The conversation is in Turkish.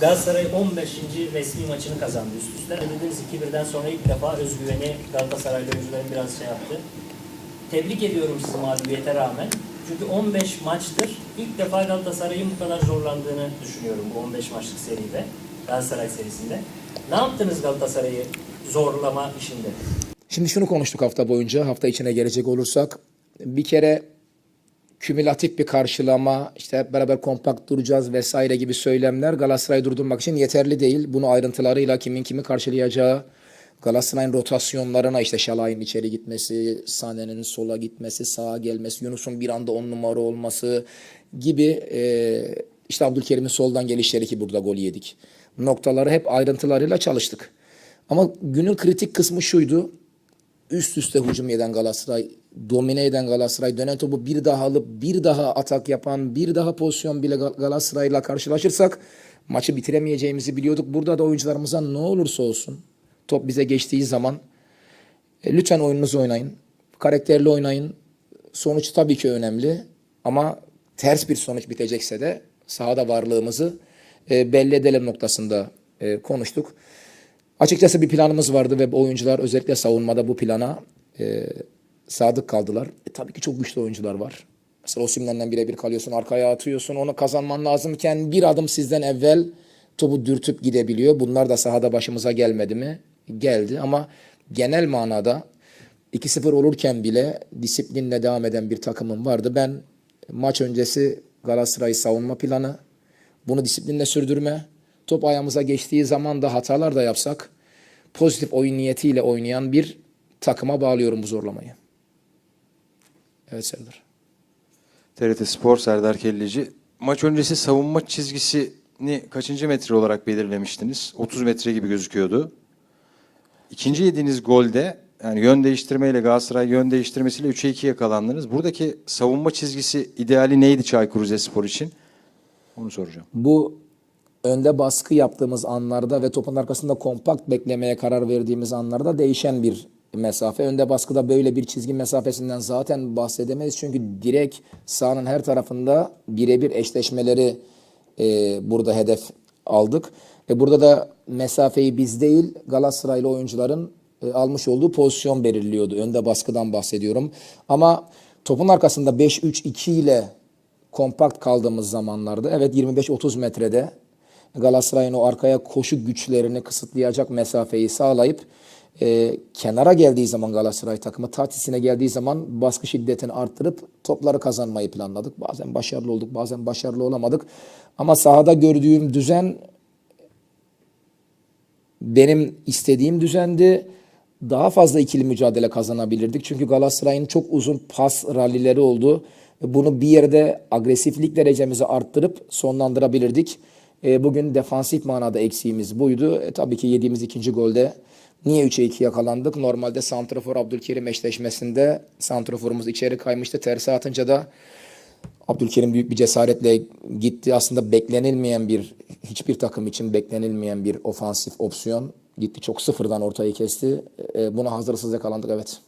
Galatasaray 15. resmi maçını kazandı üst üste. Dediniz 2-1'den sonra ilk defa özgüveni Galatasaraylı oyuncuların biraz şey yaptı. Tebrik ediyorum sizi mağlubiyete rağmen. Çünkü 15 maçtır ilk defa Galatasaray'ın bu kadar zorlandığını düşünüyorum bu 15 maçlık seride. Galatasaray serisinde. Ne yaptınız Galatasaray'ı zorlama işinde? Şimdi şunu konuştuk hafta boyunca. Hafta içine gelecek olursak bir kere kümülatif bir karşılama, işte hep beraber kompakt duracağız vesaire gibi söylemler Galatasaray'ı durdurmak için yeterli değil. Bunu ayrıntılarıyla kimin kimi karşılayacağı, Galatasaray'ın rotasyonlarına işte Şalay'ın içeri gitmesi, Sané'nin sola gitmesi, sağa gelmesi, Yunus'un bir anda on numara olması gibi e, işte Abdülkerim'in soldan gelişleri ki burada gol yedik. Noktaları hep ayrıntılarıyla çalıştık. Ama günün kritik kısmı şuydu üst üste hücum eden Galatasaray, domine eden Galatasaray, dönen topu bir daha alıp bir daha atak yapan, bir daha pozisyon bile Gal- Galatasaray'la karşılaşırsak maçı bitiremeyeceğimizi biliyorduk. Burada da oyuncularımıza ne olursa olsun top bize geçtiği zaman e, lütfen oyununuzu oynayın. Karakterli oynayın. Sonuç tabii ki önemli ama ters bir sonuç bitecekse de sahada varlığımızı e, belli edelim noktasında e, konuştuk. Açıkçası bir planımız vardı ve oyuncular özellikle savunmada bu plana e, sadık kaldılar. E, tabii ki çok güçlü oyuncular var. Mesela Osimhen'den birebir kalıyorsun, arkaya atıyorsun. Onu kazanman lazımken bir adım sizden evvel topu dürtüp gidebiliyor. Bunlar da sahada başımıza gelmedi mi? Geldi ama genel manada 2-0 olurken bile disiplinle devam eden bir takımım vardı. Ben maç öncesi Galatasaray savunma planı, bunu disiplinle sürdürme, top ayağımıza geçtiği zaman da hatalar da yapsak pozitif oyun niyetiyle oynayan bir takıma bağlıyorum bu zorlamayı. Evet Serdar. TRT Spor Serdar Kelleci. Maç öncesi savunma çizgisini kaçıncı metre olarak belirlemiştiniz? 30 metre gibi gözüküyordu. İkinci yediğiniz golde yani yön değiştirmeyle Galatasaray yön değiştirmesiyle 3'e 2 yakalandınız. Buradaki savunma çizgisi ideali neydi Çaykur Rizespor için? Onu soracağım. Bu önde baskı yaptığımız anlarda ve topun arkasında kompakt beklemeye karar verdiğimiz anlarda değişen bir mesafe. Önde baskıda böyle bir çizgi mesafesinden zaten bahsedemeyiz. Çünkü direkt sahanın her tarafında birebir eşleşmeleri e, burada hedef aldık. E, burada da mesafeyi biz değil Galatasaraylı oyuncuların e, almış olduğu pozisyon belirliyordu. Önde baskıdan bahsediyorum. Ama topun arkasında 5-3-2 ile kompakt kaldığımız zamanlarda evet 25-30 metrede Galatasaray'ın o arkaya koşu güçlerini kısıtlayacak mesafeyi sağlayıp e, kenara geldiği zaman Galatasaray takımı tatisine geldiği zaman baskı şiddetini arttırıp topları kazanmayı planladık. Bazen başarılı olduk, bazen başarılı olamadık. Ama sahada gördüğüm düzen benim istediğim düzendi. Daha fazla ikili mücadele kazanabilirdik. Çünkü Galatasaray'ın çok uzun pas rallileri oldu. Bunu bir yerde agresiflik derecemizi arttırıp sonlandırabilirdik. E, bugün defansif manada eksiğimiz buydu. E, tabii ki yediğimiz ikinci golde niye 3'e 2 yakalandık? Normalde Santrafor Abdülkerim eşleşmesinde Santraforumuz içeri kaymıştı. Terse atınca da Abdülkerim büyük bir cesaretle gitti. Aslında beklenilmeyen bir, hiçbir takım için beklenilmeyen bir ofansif opsiyon. Gitti çok sıfırdan ortayı kesti. E, buna hazırsız yakalandık evet.